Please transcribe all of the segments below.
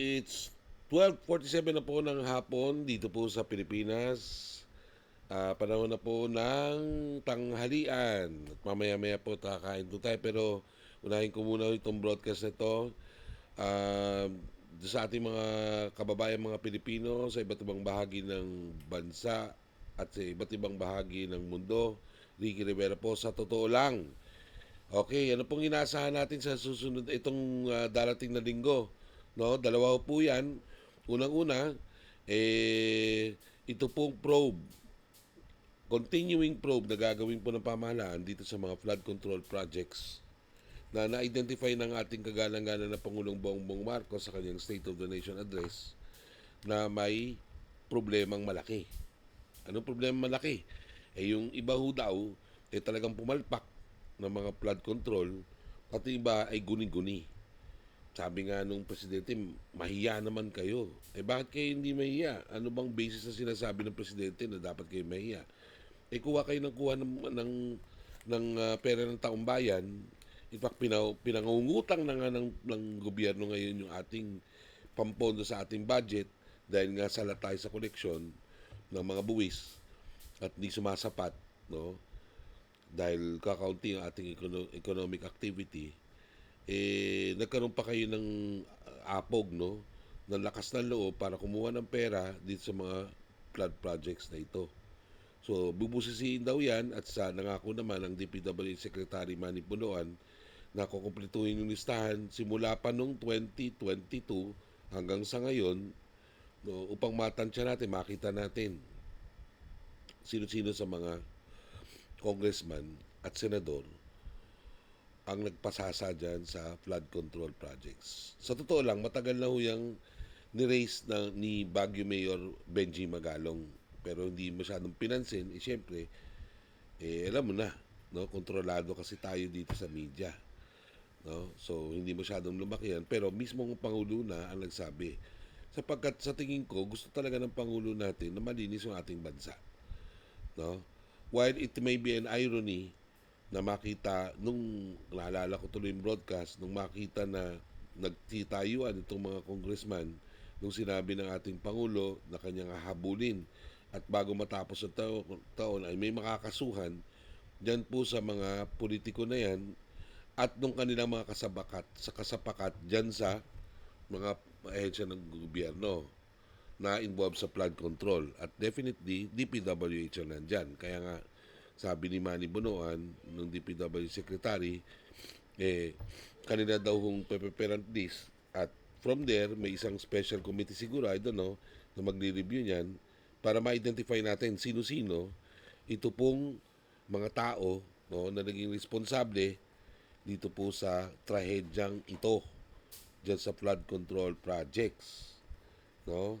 It's 12.47 na po ng hapon dito po sa Pilipinas. Ah, panahon na po ng tanghalian. At mamaya-maya po kakain po tayo. Pero unahin ko muna itong broadcast na ito. Ah, sa ating mga kababayan mga Pilipino sa iba't ibang bahagi ng bansa at sa iba't ibang bahagi ng mundo. Ricky Rivera po sa totoo lang. Okay, ano pong inaasahan natin sa susunod itong ah, darating na linggo? No, dalawa po 'yan. Unang-una, eh ito pong probe continuing probe na gagawin po ng pamahalaan dito sa mga flood control projects na na-identify ng ating kagalang-gana na Pangulong Bongbong Marcos sa kanyang State of the Nation address na may problemang malaki. Anong problema malaki? Eh yung iba ho daw, eh talagang pumalpak ng mga flood control, pati iba ay guni-guni. Sabi nga nung presidente, mahiya naman kayo. Eh bakit kayo hindi mahiya? Ano bang basis na sinasabi ng presidente na dapat kayo mahiya? Eh kuha kayo ng kuha ng, ng, ng ah, pera ng taong bayan. In fact, pinaw, pinangungutang na nga ng, ng gobyerno ngayon yung ating pampondo sa ating budget dahil nga sala tayo sa koleksyon ng mga buwis at hindi sumasapat, no? Dahil kakaunti ang ating econo- economic activity, eh, nagkaroon pa kayo ng apog, no? Ng lakas ng loob para kumuha ng pera dito sa mga flood projects na ito. So, bubusisiin daw yan at sa nangako naman ang DPW Secretary Manny Punuan na kukumpletuhin yung listahan simula pa nung 2022 hanggang sa ngayon no, upang matansya natin, makita natin sino-sino sa mga congressman at senador ang nagpasasa dyan sa flood control projects. Sa totoo lang, matagal na ho yung ni-raise na, ni Baguio Mayor Benji Magalong pero hindi masyadong pinansin. Eh, syempre, eh, alam mo na, no? kontrolado kasi tayo dito sa media. No? So, hindi masyadong lumaki yan. Pero mismo ang Pangulo na ang nagsabi. Sapagkat sa tingin ko, gusto talaga ng Pangulo natin na malinis yung ating bansa. No? While it may be an irony na makita, nung naalala ko tuloy yung broadcast, nung makita na nagtitayuan itong mga congressman, nung sinabi ng ating Pangulo na kanyang hahabulin. At bago matapos ang tao, taon ay may makakasuhan dyan po sa mga politiko na yan at nung kanilang mga kasabakat sa kasapakat dyan sa mga ahensya ng gobyerno na involved sa flood control. At definitely DPWH nandyan. Kaya nga sabi ni Manny Bonoan ng DPW Secretary eh kanina daw hong preparant list at from there may isang special committee siguro I don't know na magre-review niyan para ma-identify natin sino-sino ito pong mga tao no, na naging responsable dito po sa trahedyang ito dyan sa flood control projects. No?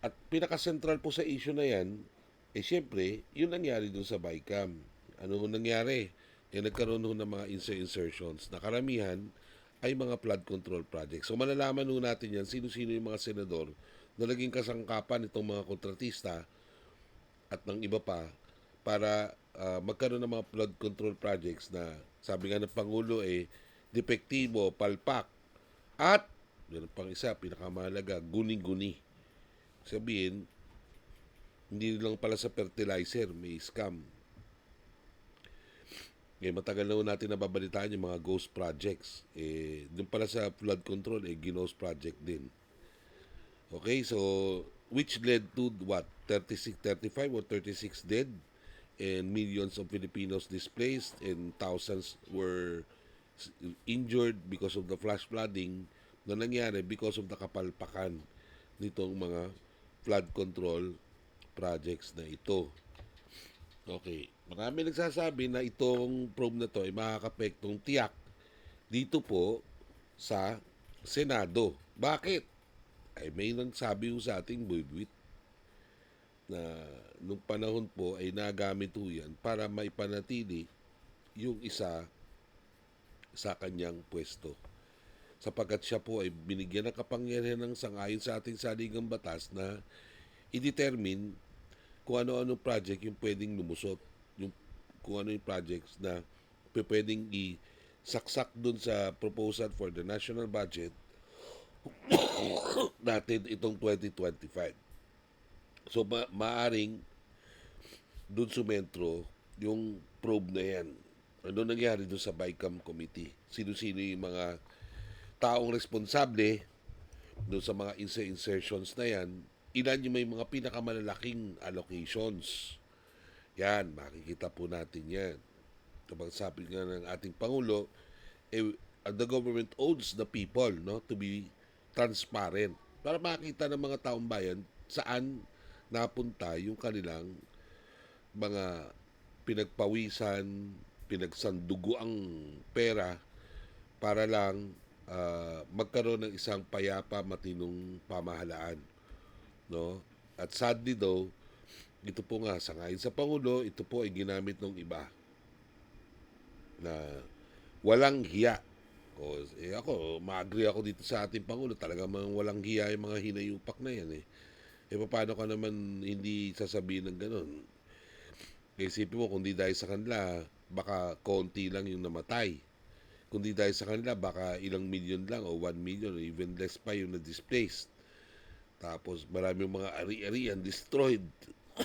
At pinaka-central po sa issue na yan, eh syempre, yun nangyari dun sa BICAM. Ano nangyari? Eh nagkaroon ng mga insert insertions na karamihan ay mga flood control projects. So malalaman ho natin yan, sino-sino yung mga senador na naging kasangkapan itong mga kontratista at ng iba pa para ah, magkaroon ng mga flood control projects na sabi nga ng Pangulo eh depektibo, palpak at yun pang isa, pinakamahalaga, guni-guni. Sabihin, hindi lang pala sa fertilizer, may scam. Eh, matagal na natin nababalitaan yung mga ghost projects. Eh, doon pala sa flood control, eh, ginost project din. Okay, so, which led to what? 36, 35 or 36 dead? And millions of Filipinos displaced and thousands were injured because of the flash flooding na nangyari because of the kapalpakan nitong mga flood control projects na ito. Okay. Marami nagsasabi na itong probe na to ay makakapektong tiyak dito po sa Senado. Bakit? Ay may nagsabi ho sa ating buwit na nung panahon po ay nagamit ho yan para maipanatili yung isa sa kanyang pwesto. Sapagkat siya po ay binigyan ng kapangyarihan ng sangayon sa ating saligang batas na i-determine kung ano-ano project yung pwedeng lumusot, yung kung ano yung projects na pwedeng i-saksak dun sa proposal for the national budget natin itong 2025. So ma- maaring doon sumentro yung probe na yan. Ano nangyari doon sa BICAM committee? Sino-sino yung mga taong responsable doon sa mga insertions na yan? Ilan yung may mga pinakamalalaking allocations? Yan, makikita po natin yan. Kapag sabi nga ng ating Pangulo, eh, the government owns the people no to be transparent para makita ng mga taong bayan saan napunta yung kanilang mga pinagpawisan, pinagsandugo ang pera para lang ah, magkaroon ng isang payapa matinong pamahalaan no? At sadly daw ito po nga sa ngayon sa pangulo ito po ay ginamit ng iba na walang hiya. O eh ako ma-agree ako dito sa ating pangulo. Talaga mang walang hiya yung mga hinayupak na yan eh. Eh paano ka naman hindi sasabihin ng ganun? Isipin mo kung di dahil sa kanila baka konti lang yung namatay. Kung di dahil sa kanila baka ilang million lang o 1 million or even less pa yung na-displaced tapos marami mga ari-arian destroyed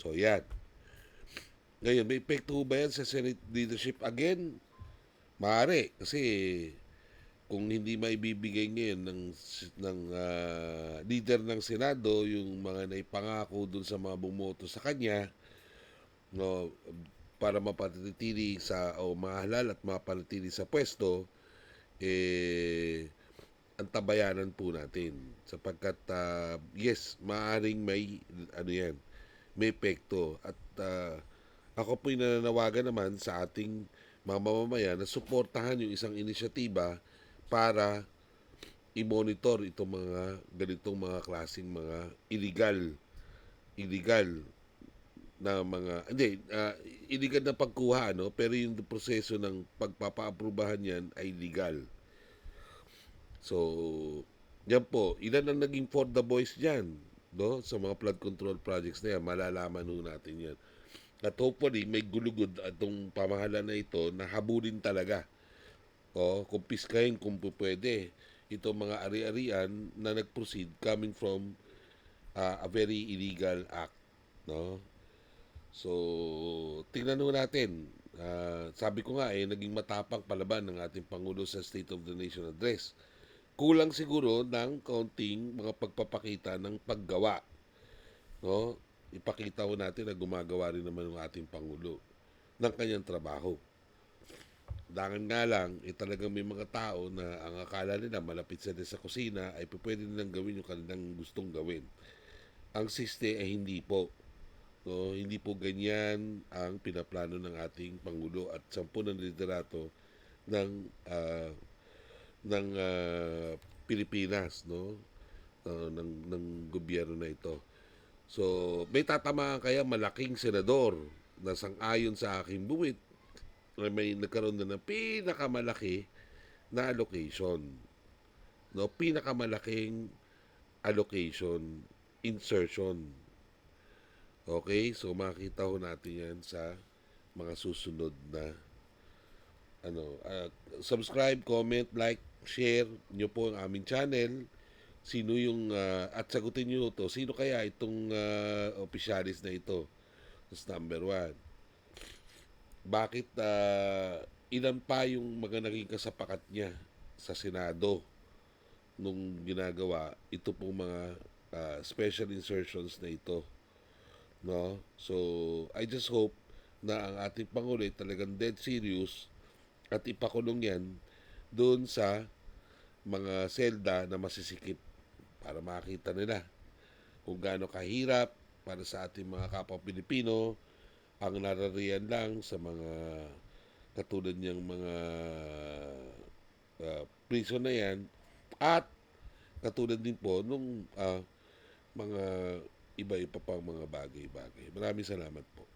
so yan ngayon, may epekto ba yan sa Senate leadership again? Maaari. Kasi kung hindi maibibigay ngayon ng, ng ah, leader ng Senado yung mga naipangako dun sa mga bumoto sa kanya no, para mapanatili sa o mahalal at mapanatili sa pwesto eh ang tabayanan po natin. Sapagkat ah, yes maaring may ano yan may epekto. At ah, ako po'y nananawagan naman sa ating mga mamamayan na suportahan yung isang inisyatiba para i-monitor itong mga ganitong mga klasing mga illegal illegal na mga hindi ah, illegal na pagkuha no? Pero yung proseso ng pagpapa-aprobahan yan ay legal so yan po ilan ang naging for the boys diyan no sa mga flood control projects na yan malalaman ho natin yan at hopefully may gulugod atong pamahalaan na ito na habulin talaga. O, kumpiskahin kung pwede itong mga ari-arian na nag-proceed coming from ah, a very illegal act. No? So, tingnan ho natin. Ah, sabi ko nga eh, naging matapang palaban ng ating Pangulo sa State of the Nation Address. Kulang siguro ng kaunting mga pagpapakita ng paggawa. No? ipakita ko natin na gumagawa rin naman ng ating Pangulo ng kanyang trabaho. Dangan nga lang, eh talagang may mga tao na ang akala nila malapit sila sa kusina ay pwede nilang gawin yung kanilang gustong gawin. Ang siste ay hindi po. No, hindi po ganyan ang pinaplano ng ating Pangulo at sampu ng liderato ng ah, ng ah, Pilipinas no Ah, ng ng gobyerno na ito. So, may tatamaan kaya malaking senador na sang-ayon sa aking buwit na may nagkaroon na ng pinakamalaki na allocation. No, pinakamalaking allocation, insertion. Okay? So, makita ho natin yan sa mga susunod na ano, ah, subscribe, comment, like, share nyo po ang aming channel sino yung ah, at sagutin niyo to sino kaya itong uh, opisyalis na ito? That's number one. Bakit ah, ilan pa yung mga naging kasapakat niya sa Senado nung ginagawa ito pong mga ah, special insertions na ito? No? So I just hope na ang ating pangulo ay talagang dead serious at ipakulong yan doon sa mga selda na masisikip para makita nila kung gaano kahirap para sa ating mga kapwa Pilipino ang narariyan lang sa mga katulad niyang mga ah, prison na yan at katulad din po nung ah, mga iba-iba pang mga bagay-bagay. Maraming salamat po.